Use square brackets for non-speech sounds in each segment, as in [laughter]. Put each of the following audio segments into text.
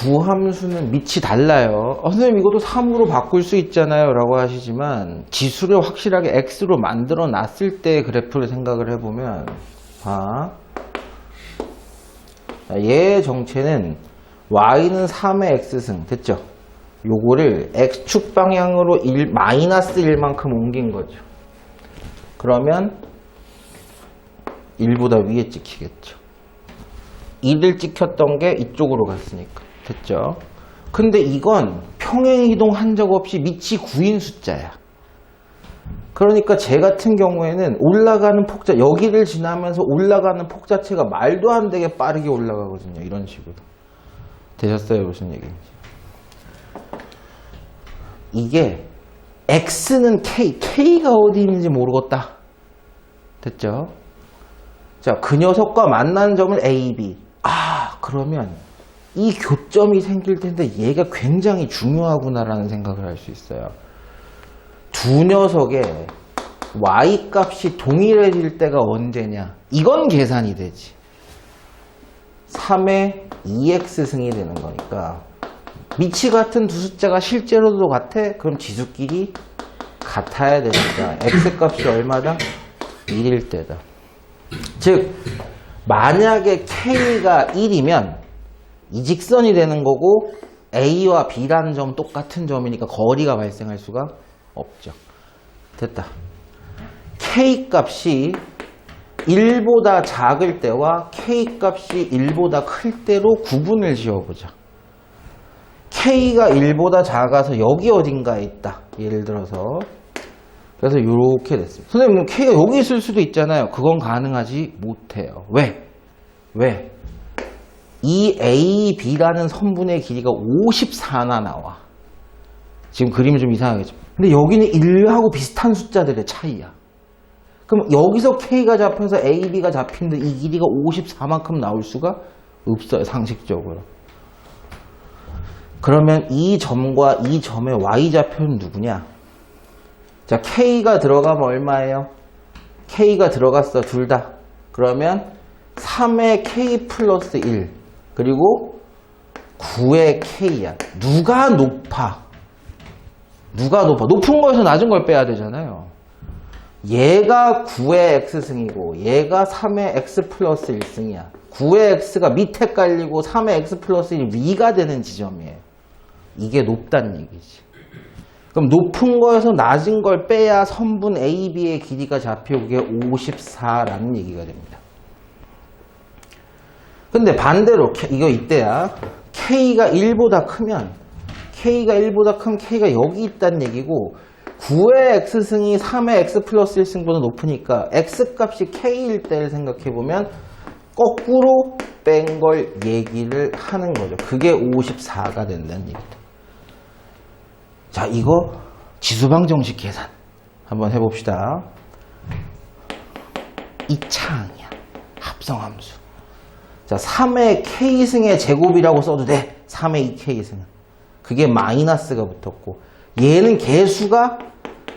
두 함수는 밑이 달라요. 어, 선생님 이것도 3으로 바꿀 수 있잖아요 라고 하시지만 지수를 확실하게 x로 만들어 놨을 때 그래프를 생각을 해보면 봐. 자, 얘의 정체는 y는 3의 x승 됐죠? 요거를 x축 방향으로 1, 마이너스 1만큼 옮긴 거죠. 그러면 1보다 위에 찍히겠죠. 1을 찍혔던 게 이쪽으로 갔으니까. 됐죠? 근데 이건 평행 이동 한 적 없이 밑이 9인 숫자야. 그러니까 제 같은 경우에는 올라가는 폭자, 여기를 지나면서 올라가는 폭 자체가 말도 안 되게 빠르게 올라가거든요. 이런 식으로. 되셨어요? 무슨 얘기인지. 이게 X는 K, K가 어디 있는지 모르겠다. 됐죠? 자, 그 녀석과 만나는 점은 A, B. 아, 그러면 이 교점이 생길 텐데 얘가 굉장히 중요하구나라는 생각을 할 수 있어요. 두 녀석의 y 값이 동일해질 때가 언제냐? 이건 계산이 되지. 3의 2x 승이 되는 거니까 밑이 같은 두 숫자가 실제로도 같아? 그럼 지수끼리 같아야 되니까 x 값이 얼마다? 1일 때다. 즉 만약에 k가 1이면 이 직선이 되는 거고 a와 b라는 점 똑같은 점이니까 거리가 발생할 수가 없죠. 됐다. k 값이 1보다 작을 때와 k 값이 1보다 클 때로 구분을 지어보자. k가 1보다 작아서 여기 어딘가에 있다. 예를 들어서 그래서 이렇게 됐습니다. 선생님, 그럼 K가 여기 있을 수도 있잖아요. 그건 가능하지 못해요. 왜? 왜? 이 A, B라는 선분의 길이가 54나 나와. 지금 그림이 좀 이상하겠죠. 근데 여기는 1하고 비슷한 숫자들의 차이야. 그럼 여기서 K가 잡혀서 A, B가 잡히는데 이 길이가 54만큼 나올 수가 없어요. 상식적으로. 그러면 이 점과 이 점의 Y좌표는 누구냐? 자, K가 들어가면 얼마예요? K가 들어갔어, 둘 다. 그러면 3의 K 플러스 1, 그리고 9의 K야. 누가 높아? 누가 높아? 높은 거에서 낮은 걸 빼야 되잖아요. 얘가 9의 X승이고, 얘가 3의 X 플러스 1승이야. 9의 X가 밑에 깔리고 3의 X 플러스 1이 위가 되는 지점이에요. 이게 높다는 얘기지. 그럼 높은 거에서 낮은 걸 빼야 선분 AB의 길이가 잡히고 그게 54라는 얘기가 됩니다. 근데 반대로 이거 이때야 K가 1보다 크면 K가 1보다 큰 K가 여기 있다는 얘기고 9의 X승이 3의 X 플러스 1승보다 높으니까 X값이 K일 때를 생각해보면 거꾸로 뺀 걸 얘기를 하는 거죠. 그게 54가 된다는 얘기다. 자, 이거 지수방정식 계산 한번 해봅시다. 이차항이야. 합성함수. 자, 3의 K승의 제곱이라고 써도 돼. 3의 2K승은. 그게 마이너스가 붙었고, 얘는 개수가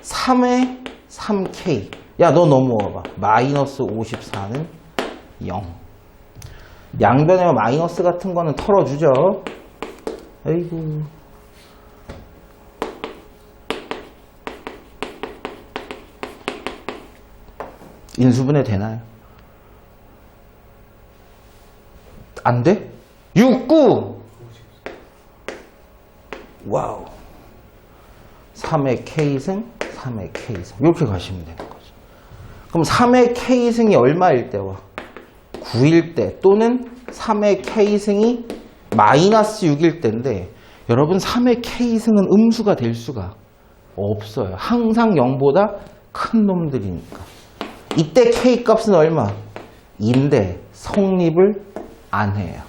3의 3K. 야, 너 넘어와봐. 마이너스 54는 0. 양변에 마이너스 같은 거는 털어주죠. 아이고. 인수분해 되나요? 안 돼? 69! 와우. 3의 K승, 3의 K승. 이렇게 가시면 되는 거죠. 그럼 3의 K승이 얼마일 때와 9일 때 또는 3의 K승이 마이너스 6일 때인데 여러분 3의 K승은 음수가 될 수가 없어요. 항상 0보다 큰 놈들이니까. 이때 K 값은 얼마? 인데 성립을 안 해요.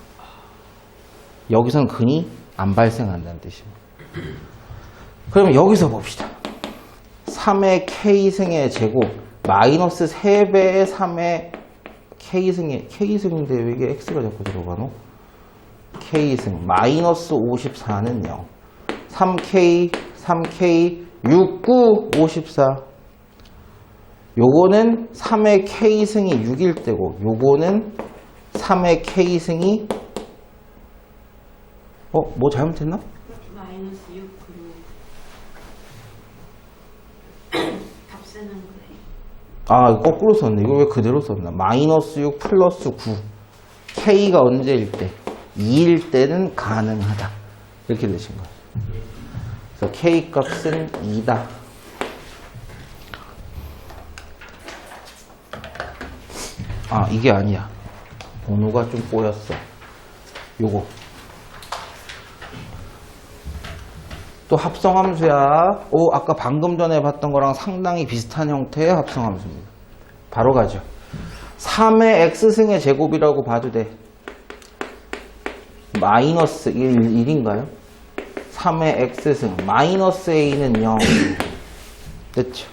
여기선 근이 안 발생한다는 뜻입니다. 그럼 여기서 봅시다. 3의 K승의 제곱 마이너스 3배의 3의 K승의 K승인데 왜 이게 X가 자꾸 들어가노? K승 마이너스 54는 0 3K 3K 69 54 요거는 3의 K승이 6일 때고 요거는 3의 K승이 어, 뭐 잘못했나? 마이너스 6으로 값 쓰는 거예요. 아, 거꾸로 썼네. 이거 왜 그대로 썼나? 마이너스 6 플러스 9. K가 언제일 때? 2일 때는 가능하다. 이렇게 되신 거예요. 그래서 K 값은 2다. 아, 이게 아니야. 번호가 좀 꼬였어. 요거. 또 합성함수야. 오, 아까 방금 전에 봤던 거랑 상당히 비슷한 형태의 합성함수입니다. 바로 가죠. 3의 x승의 제곱이라고 봐도 돼. 마이너스 1, 1인가요? 3의 x승. 마이너스 a는 0. 됐죠?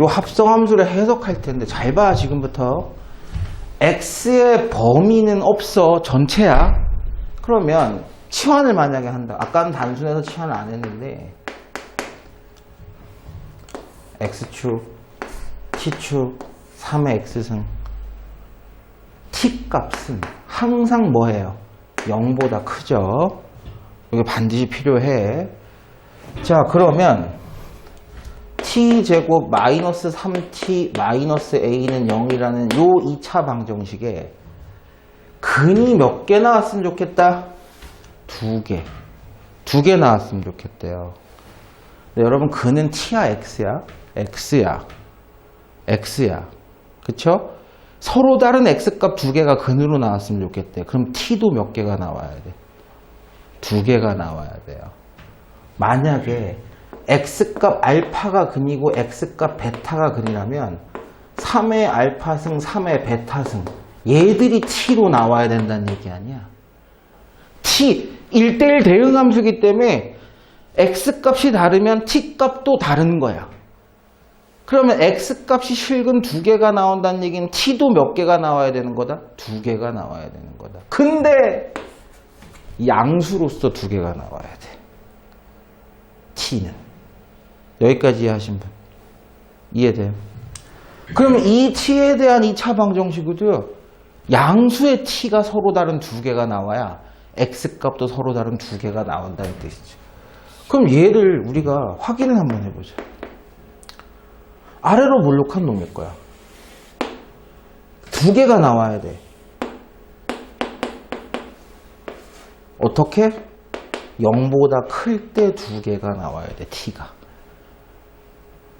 요 합성함수를 해석할 텐데, 잘 봐, 지금부터. X의 범위는 없어. 전체야. 그러면 치환을 만약에 한다. 아까는 단순해서 치환을 안 했는데 x축, t축, 3의 x승 t 값은 항상 뭐예요? 0보다 크죠? 이게 반드시 필요해. 자, 그러면 t제곱 마이너스 3t 마이너스 a는 0이라는 요 2차 방정식에 근이 몇 개 나왔으면 좋겠다? 두 개. 두 개 나왔으면 좋겠대요. 여러분, 근은 t야, x야? x야. x야. 그쵸? 서로 다른 x값 두 개가 근으로 나왔으면 좋겠대. 그럼 t도 몇 개가 나와야 돼? 두 개가 나와야 돼요. 만약에 x값 알파가 근이고 x값 베타가 근이라면 3의 알파승, 3의 베타승 얘들이 t로 나와야 된다는 얘기 아니야. t 1대1 대응함수기 때문에 x값이 다르면 t값도 다른 거야. 그러면 x값이 실근 두 개가 나온다는 얘기는 t도 몇 개가 나와야 되는 거다? 두 개가 나와야 되는 거다. 근데 양수로서 두 개가 나와야 돼. t는. 여기까지 이해하신 분? 이해돼요? 그러면 이 t에 대한 2차 방 정식으로요. 양수의 t가 서로 다른 두 개가 나와야 x값도 서로 다른 두 개가 나온다는 뜻이죠. 그럼 얘를 우리가 확인을 한번 해보자. 아래로 몰록한 놈일 거야. 두 개가 나와야 돼. 어떻게? 0보다 클 때 두 개가 나와야 돼, t가.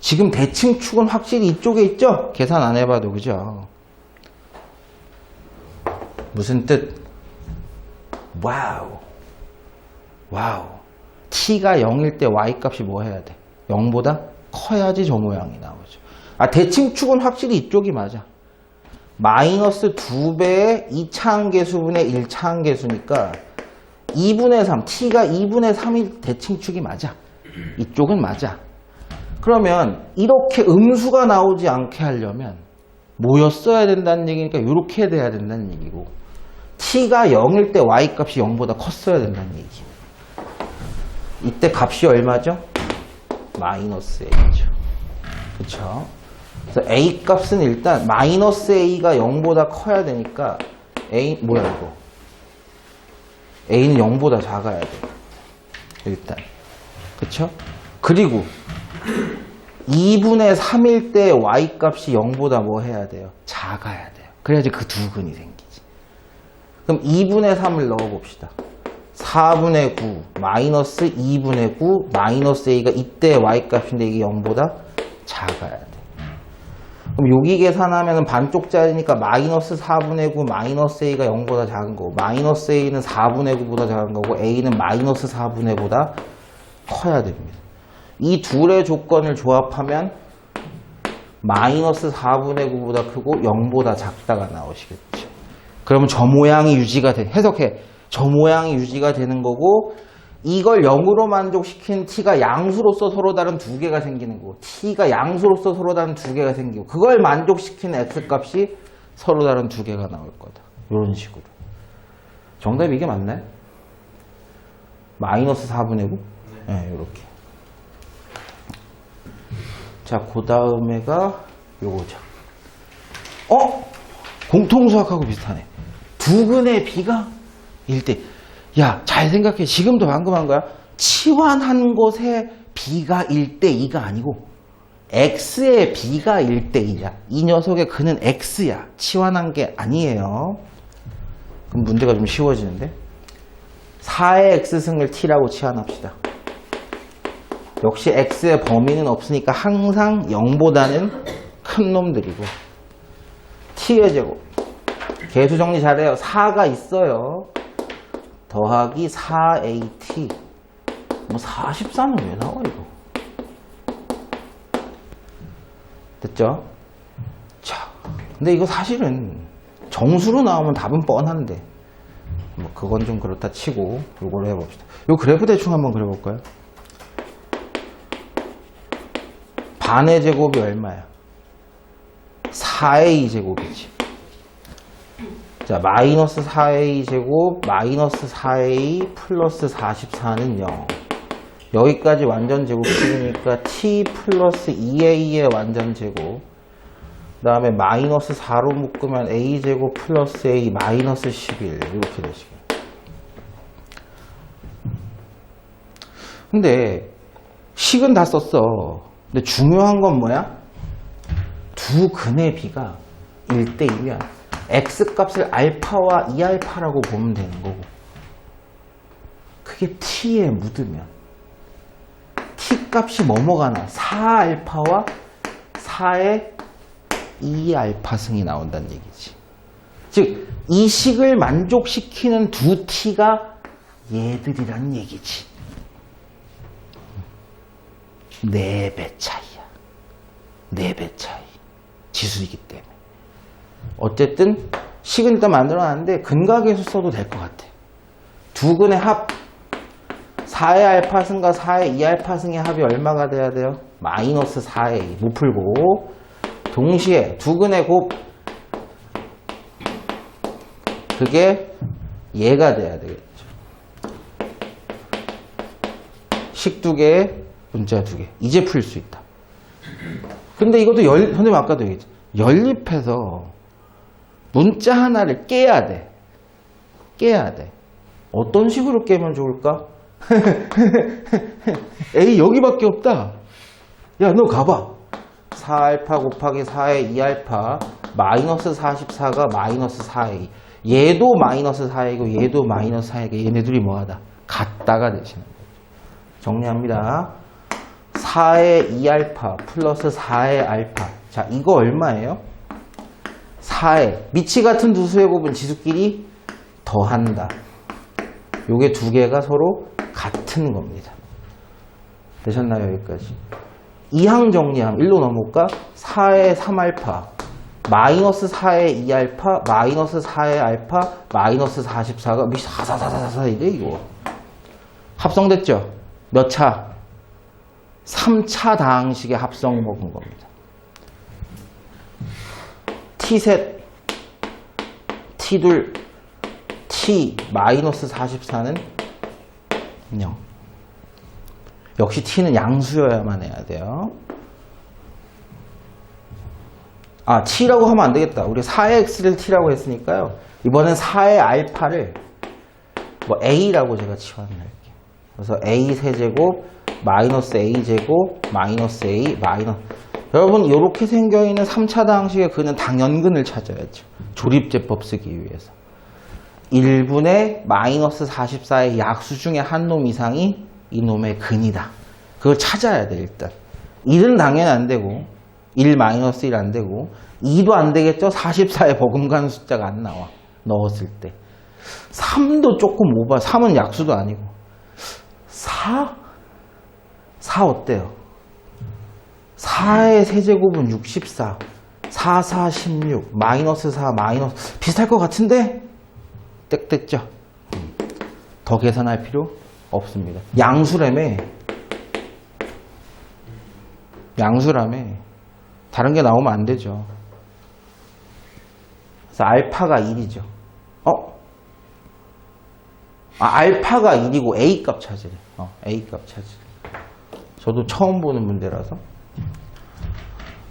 지금 대칭축은 확실히 이쪽에 있죠? 계산 안 해봐도, 그죠? 무슨 뜻? 와우. 와우. t가 0일 때 y 값이 뭐 해야 돼? 0보다 커야지 저 모양이 나오죠. 아, 대칭축은 확실히 이쪽이 맞아. 마이너스 2배의 2차항계수분의 1차항계수니까 2분의 3, t가 2분의 3이 대칭축이 맞아. 이쪽은 맞아. 그러면 이렇게 음수가 나오지 않게 하려면 뭐였어야 된다는 얘기니까 이렇게 돼야 된다는 얘기고 t가 0일 때 y 값이 0보다 컸어야 된다는 얘기. 이때 값이 얼마죠? 마이너스 a죠. 그쵸? 그래서 a 값은 일단 마이너스 a가 0보다 커야 되니까 a 뭐야 이거? a는 0보다 작아야 돼. 일단. 그쵸? 그리고 2분의 3일 때 y 값이 0보다 뭐 해야 돼요? 작아야 돼요. 그래야지 그 두 근이 생기지. 그럼 2분의 3을 넣어봅시다. 4분의 9, 마이너스 2분의 9, 마이너스 a가 이때 y 값인데 이게 0보다 작아야 돼. 그럼 여기 계산하면 반쪽짜리니까 마이너스 4분의 9, 마이너스 a가 0보다 작은 거고, 마이너스 a는 4분의 9보다 작은 거고, a는 마이너스 4분의 보다 커야 됩니다. 이 둘의 조건을 조합하면 마이너스 4분의 9보다 크고 0보다 작다가 나오시겠죠. 그러면 저 모양이 유지가 돼. 해석해. 저 모양이 유지가 되는 거고 이걸 0으로 만족시킨 t가 양수로서 서로 다른 두 개가 생기는 거고 t가 양수로서 서로 다른 두 개가 생기고 그걸 만족시킨 x값이 서로 다른 두 개가 나올 거다. 이런 식으로. 정답이 이게 맞나요? 마이너스 4분의 9? 네, 이렇게. 자, 그 다음에가 요거죠. 어? 공통수학하고 비슷하네. 두 근의 비가 1대. 야, 잘 생각해. 지금도 방금 한 거야. 치환한 곳에 b가 1대 2가 아니고 x의 b가 1대 2야. 이 녀석의 그는 x야. 치환한 게 아니에요. 그럼 문제가 좀 쉬워지는데? 4의 x승을 t라고 치환합시다. 역시 x의 범위는 없으니까 항상 0보다는 큰 놈들이고 t의 제곱 개수 정리 잘해요. 4가 있어요. 더하기 4at 뭐 44는 왜 나와 이거 됐죠? 자 근데 이거 사실은 정수로 나오면 답은 뻔한데 뭐 그건 좀 그렇다 치고 이걸로 해봅시다 요 그래프 대충 한번 그려볼까요? 반의 제곱이 얼마야? 4a 제곱이지 자, 마이너스 4a 제곱, 마이너스 4a 플러스 44는 0. 여기까지 완전 제곱식이니까 t 플러스 2a의 완전 제곱. 그 다음에 마이너스 4로 묶으면 a 제곱 플러스 a 마이너스 11 이렇게 되시게. 근데 식은 다 썼어. 근데 중요한 건 뭐야? 두 근의 비가 1대 2야. x 값을 알파와 2알파라고 보면 되는 거고. 그게 t에 묻으면 t 값이 뭐뭐가 나? 4알파와 4의 2알파 승이 나온다는 얘기지. 즉, 이 식을 만족시키는 두 t가 얘들이란 얘기지. 4배 차이야. 4배 차이. 지수이기 때문에. 어쨌든 식은 일단 만들어놨는데 근각에서 써도 될 것 같아. 두 근의 합 4의 알파승과 4의 2알파승의 합이 얼마가 돼야 돼요? 마이너스 4의 2. 못 풀고 동시에 두 근의 곱 그게 얘가 돼야 되겠죠. 식 두 개에 문자 두 개. 이제 풀 수 있다. 근데 이것도 열, 선생님 아까도 얘기했죠. 연립해서 문자 하나를 깨야 돼. 깨야 돼. 어떤 식으로 깨면 좋을까? [laughs] 에이, 여기밖에 없다. 야, 너 가봐. 4알파 곱하기 4의 2알파 마이너스 44가 마이너스 4의 2. 얘도 마이너스 4이고 얘도 마이너스 4이고 얘네들이 뭐하다? 같다가 되시는 거죠. 정리합니다. 4의 2알파 플러스 4의 알파. 자, 이거 얼마예요? 4의 미치 같은 두 수의 곱은 지수끼리 더한다. 요게 두 개가 서로 같은 겁니다. 되셨나요? 여기까지. 이항 정리하면 1로 넘어올까? 4의 3알파 마이너스 4의 2알파 마이너스 4의 알파 마이너스 44가 미44444 이래 이거 합성됐죠? 몇 차? 3차 다항식의 합성 먹은 겁니다. T셋, T둘, T 마이너스 44는 0. 역시 T는 양수여야만 해야 돼요. 아, T라고 하면 안 되겠다. 우리 4의 X를 T라고 했으니까요. 이번엔 4의 알파를 뭐 A라고 제가 치환을. 그래서 A 세제곱 마이너스 A 제곱 마이너스 A 마이너스 여러분 이렇게 생겨 있는 3차 다항식의 근은 당연근을 찾아야죠. 조립제법 쓰기 위해서. 1분의 마이너스 44의 약수 중에 한 놈 이상이 이놈의 근이다. 그걸 찾아야 돼 일단. 1은 당연히 안 되고 1 마이너스 1 안 되고 2도 안 되겠죠. 44의 버금가는 숫자가 안 나와. 넣었을 때. 3도 조금 오바. 3은 약수도 아니고. 4? 4 어때요? 4의 세제곱은 64. 4, 4, 16. 마이너스 4, 마이너스. 비슷할 것 같은데? 땡 됐죠? 더 계산할 필요 없습니다. 양수라며. 양수라며. 다른 게 나오면 안 되죠. 그래서 알파가 1이죠. 어? 아, 알파가 1이고 A 값 찾으래. 어, A 값 찾으래. 저도 처음 보는 문제라서.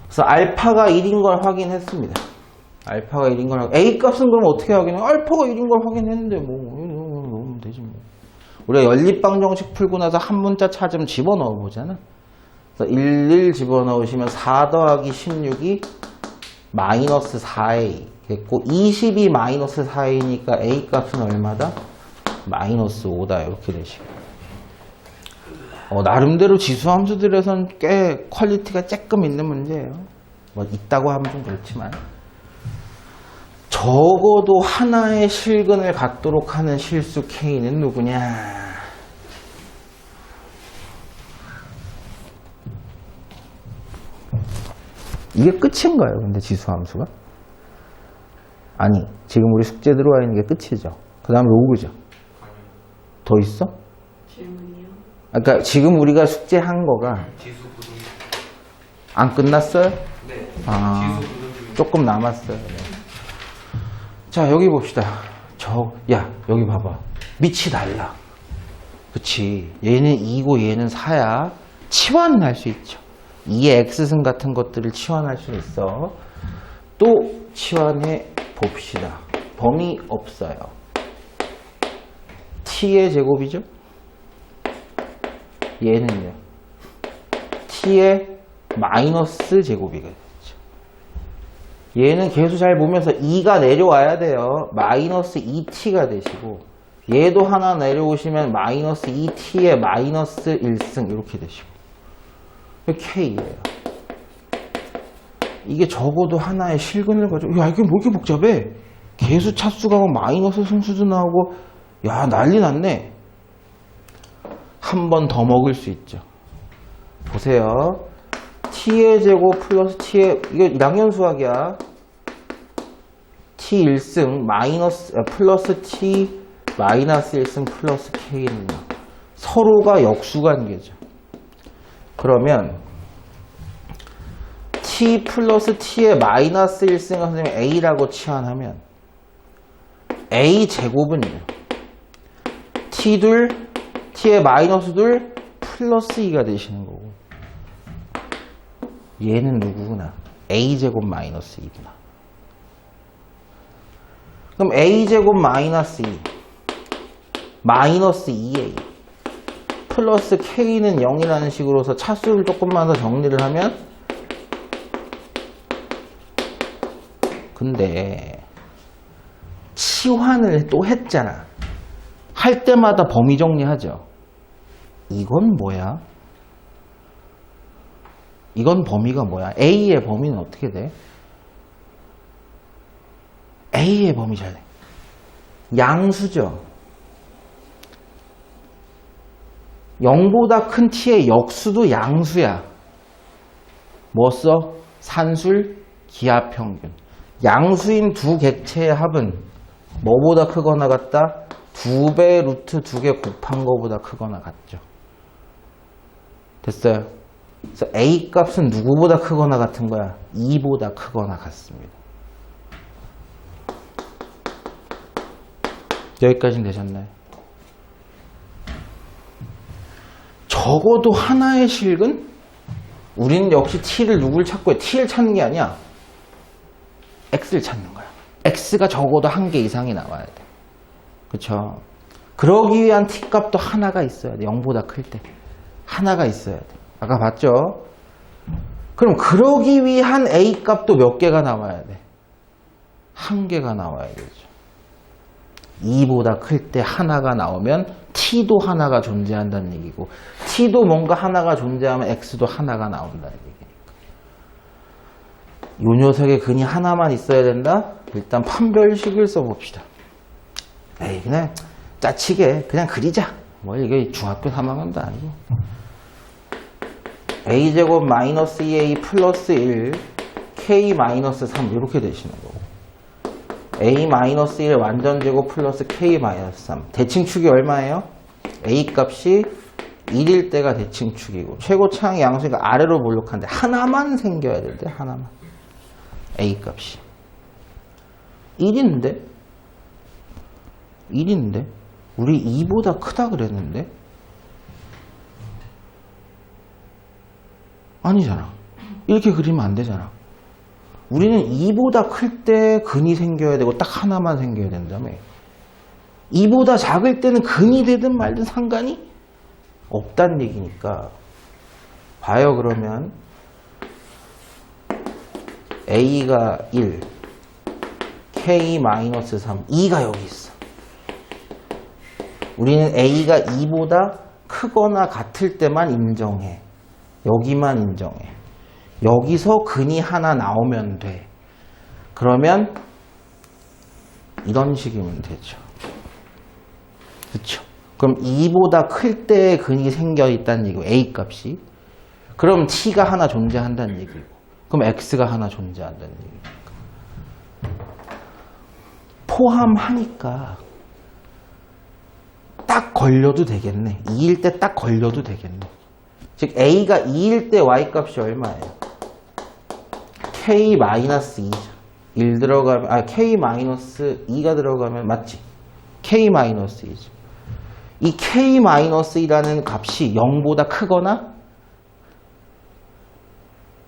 그래서 알파가 1인 걸 확인했습니다. 알파가 1인 걸 확인. A 값은 그럼 어떻게 확인해? 알파가 1인 걸 확인했는데 뭐, 이거 넣으면 되지 뭐. 우리가 연립방 정식 풀고 나서 한 문자 찾으면 집어넣어 보잖아. 그래서 1, 1 집어넣으시면 4 더하기 16이 마이너스 4a 겠고 20이 마이너스 4a니까 a 값은 얼마다? 마이너스 5다 이렇게 되시고 어, 나름대로 지수함수들에선 꽤 퀄리티가 조금 있는 문제예요. 뭐 있다고 하면 좀 그렇지만 적어도 하나의 실근을 갖도록 하는 실수 K는 누구냐? 이게 끝인가요? 근데 지수함수가? 아니, 지금 우리 숙제 들어와 있는 게 끝이죠. 그 다음 로그죠. 더 있어? 질문이요. 아까 그러니까 지금 우리가 숙제한 거가 지수 안 끝났어요? 네 아, 지수 부등 중 조금 남았어요. 네. 자, 여기 봅시다. 저, 야, 여기 봐봐. 밑이 달라. 그치. 얘는 2고 얘는 4야. 치환은 할수 있죠. 2의 X승 같은 것들을 치환할 수 있어. 또 치환해 봅시다. 범위 없어요. T의 제곱이죠? 얘는요. T의 마이너스 제곱이거든요. 얘는 계수 잘 보면서 2가 내려와야 돼요. 마이너스 2t가 되시고 얘도 하나 내려오시면 마이너스 2t의 마이너스 1승 이렇게 되시고 k예요. 이게 적어도 하나의 실근을 가지고 야 이게 뭐 이렇게 복잡해? 계수 차수가 막 마이너스 승수도 나오고 야 난리 났네. 한 번 더 먹을 수 있죠. 보세요. t의 제곱 플러스 t의 이거 양연수학이야. t 1승 마이너스 아, 플러스 t 마이너스 1승 플러스 k는 서로가 역수관계죠. 그러면 t 플러스 t의 마이너스 1승을 선생님 a라고 치환하면 a 제곱은요. T 둘 t의 마이너스 둘 플러스 2가 되시는 거고 얘는 누구구나? a제곱 마이너스 2구나. 그럼 a제곱 마이너스 2 마이너스 2a 플러스 k는 0이라는 식으로서 차수를 조금만 더 정리를 하면 근데 치환을 또 했잖아. 할 때마다 범위 정리하죠. 이건 뭐야? 이건 범위가 뭐야? A의 범위는 어떻게 돼? A의 범위 잘 돼. 양수죠. 0보다 큰 t의 역수도 양수야. 뭐 써? 산술, 기하평균. 양수인 두 객체의 합은 뭐보다 크거나 같다? 두 배 루트 두 개 곱한 거보다 크거나 같죠. 됐어요? 그래서 A 값은 누구보다 크거나 같은 거야? 2보다 크거나 같습니다. 여기까지는 되셨나요? 적어도 하나의 실근? 우리는 역시 t를 누구를 찾고 해? t를 찾는 게 아니야. x를 찾는 거야. x가 적어도 한 개 이상이 나와야 돼. 그쵸? 그러기 위한 t 값도 하나가 있어야 돼. 0보다 클 때. 하나가 있어야 돼. 아까 봤죠? 그럼 그러기 위한 a 값도 몇 개가 나와야 돼? 한 개가 나와야 되죠. 2보다 클 때 하나가 나오면 t도 하나가 존재한다는 얘기고 t도 뭔가 하나가 존재하면 x도 하나가 나온다는 얘기니까. 요 녀석의 근이 하나만 있어야 된다? 일단 판별식을 써봅시다. 에이 그냥 짜치게 그냥 그리자. 뭐 이게 중학교 3학년도 아니고. a제곱 마이너스 2a 플러스 1 k 마이너스 3 이렇게 되시는 거고 a 마이너스 1 완전 제곱 플러스 k 마이너스 3 대칭축이 얼마예요? a 값이 1일 때가 대칭축이고 최고차항 양수가 아래로 몰록한데 하나만 생겨야 될 때 하나만 a 값이 1인데 1인데 우리 2보다 크다 그랬는데 아니잖아. 이렇게 그리면 안 되잖아. 우리는 2보다 클 때 근이 생겨야 되고 딱 하나만 생겨야 된다며. 이보다 작을 때는 근이 되든 말든 상관이 없다는 얘기니까 봐요 그러면 a가 1 k-3 2가 여기 있어 우리는 a가 2보다 크거나 같을 때만 인정해. 여기만 인정해. 여기서 근이 하나 나오면 돼. 그러면 이런 식이면 되죠. 그쵸? 그럼 2보다 클 때의 근이 생겨 있다는 얘기고 a 값이? 그럼 t가 하나 존재한다는 얘기고 그럼 x가 하나 존재한다는 얘기니까. 포함하니까 딱 걸려도 되겠네 2일 때 딱 걸려도 되겠네 즉 a가 2일 때 y 값이 얼마예요? k-2죠 1 들어가면 아 k-2가 들어가면 맞지? k-2죠 이 k-2라는 값이 0보다 크거나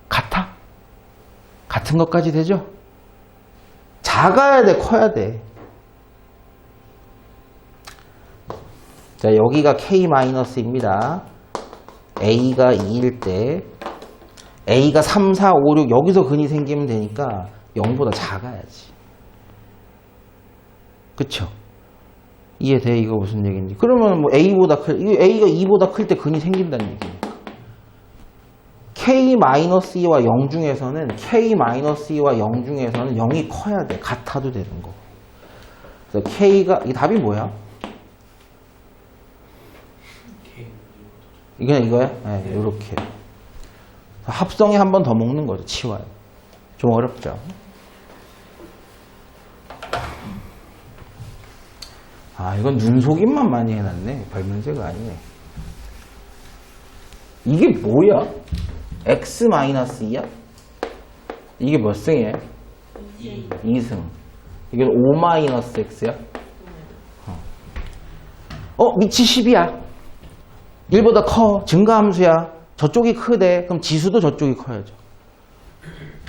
같아? 같은 것까지 되죠? 작아야 돼, 커야 돼. 자, 여기가 k-입니다. a가 2일 때 a가 3, 4, 5, 6 여기서 근이 생기면 되니까 0보다 작아야지. 그쵸? 이해돼? 이거 무슨 얘기인지. 그러면 뭐 a보다 클, a가 2보다 클 때 근이 생긴다는 얘기니까. k-2와 0 중에서는 k-2와 0 중에서는 0이 커야 돼. 같아도 되는 거. 그래서 k가 이 답이 뭐야? 이게 이거야? 네, 이렇게. 합성에 한 번 더 먹는 거죠. 치와요. 좀 어렵죠? 아, 이건 눈속임만 많이 해놨네. 별 문제가 아니네. 이게 뭐야? x-2야? 이게 몇 승이에요? 2승. 이건 5-x야? 어, 어 미치 10이야. 1보다 커. 증가함수야. 저쪽이 크대. 그럼 지수도 저쪽이 커야죠.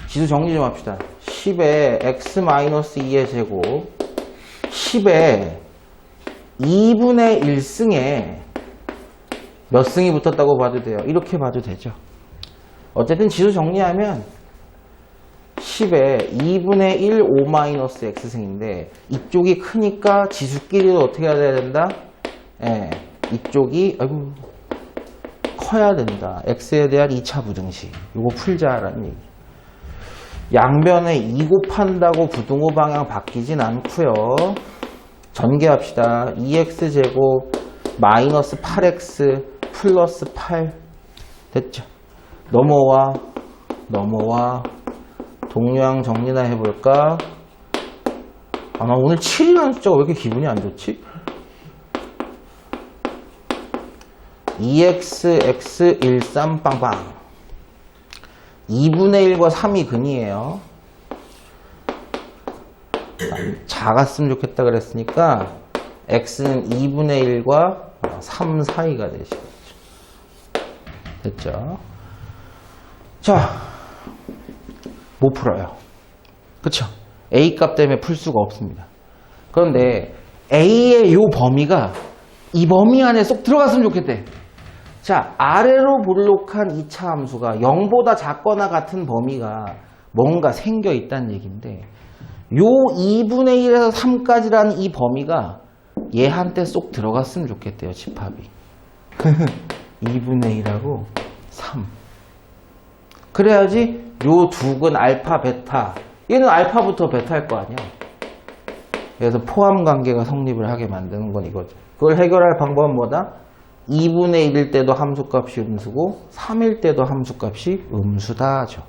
지수 정리 좀 합시다. 10에 x-2의 제곱 10에 2분의 1승에 몇 승이 붙었다고 봐도 돼요. 이렇게 봐도 되죠. 어쨌든 지수 정리하면 10에 2분의 1 5-x승인데 이쪽이 크니까 지수끼리도 어떻게 해야 된다? 예, 이쪽이 아이고 커야 된다. x에 대한 2차 부등식. 이거 풀자라는 얘기. 양변에 2 곱한다고 부등호 방향 바뀌진 않고요. 전개합시다. 2x제곱 마이너스 8x 플러스 8 됐죠? 넘어와 넘어와 동량 정리나 해볼까? 아, 나 오늘 7이라는 숫자가 왜 이렇게 기분이 안 좋지? 2xx13 빵빵 2분의 1과 3이 근이에요. 작았으면 좋겠다 그랬으니까 x는 2분의 1과 3 사이가 되시겠죠. 됐죠? 자, 못 풀어요. 그쵸? a 값 때문에 풀 수가 없습니다. 그런데 a의 요 범위가 이 범위 안에 쏙 들어갔으면 좋겠대. 자, 아래로 볼록한 2차 함수가 0보다 작거나 같은 범위가 뭔가 생겨 있다는 얘기인데 요 2분의 1에서 3까지라는 이 범위가 얘한테 쏙 들어갔으면 좋겠대요, 집합이. 2분의 1하고 3. 그래야지 요 두근 알파, 베타. 얘는 알파부터 베타일 거 아니야. 그래서 포함 관계가 성립을 하게 만드는 건 이거죠. 그걸 해결할 방법은 뭐다? 2분의 1일 때도 함수값이 음수고 3일 때도 함수값이 음수다 하죠.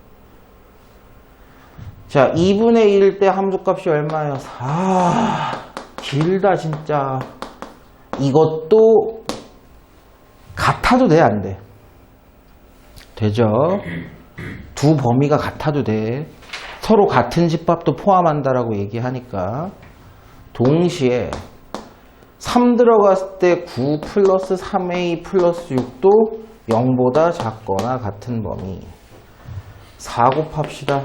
자, 2분의 1일 때 함수값이 얼마예요? 4. 길다 진짜. 이것도 같아도 돼, 안 돼? 되죠? 두 범위가 같아도 돼. 서로 같은 집합도 포함한다라고 얘기하니까 동시에 3 들어갔을 때 9 플러스 3a 플러스 6도 0보다 작거나 같은 범위 4 곱합시다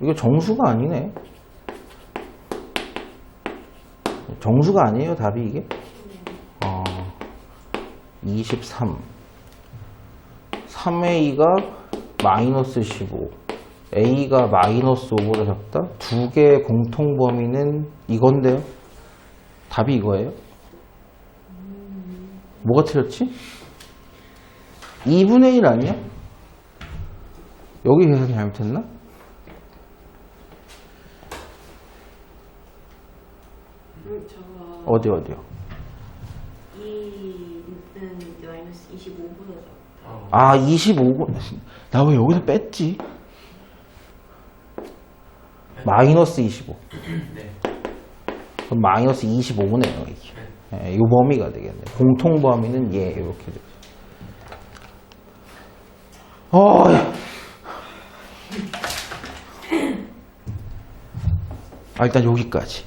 이거 정수가 아니네 정수가 아니에요, 답이 이게? 어, 23. 3a가 마이너스 15. A가 마이너스 5보다 작다? 두 개의 공통 범위는 이건데요? 답이 이거예요? 뭐가 틀렸지? 2분의 1 아니야? 여기 계산이 잘못했나? 어디 어디요? 2는 마이너스 25보다 작다. 아 25고 나왜 여기서 뺐지? 마이너스 25 네. 그럼 마이너스 25네요 이게 예, 이 범위가 되겠네 공통 범위는 얘 이렇게 돼. 어, 아 일단 여기까지.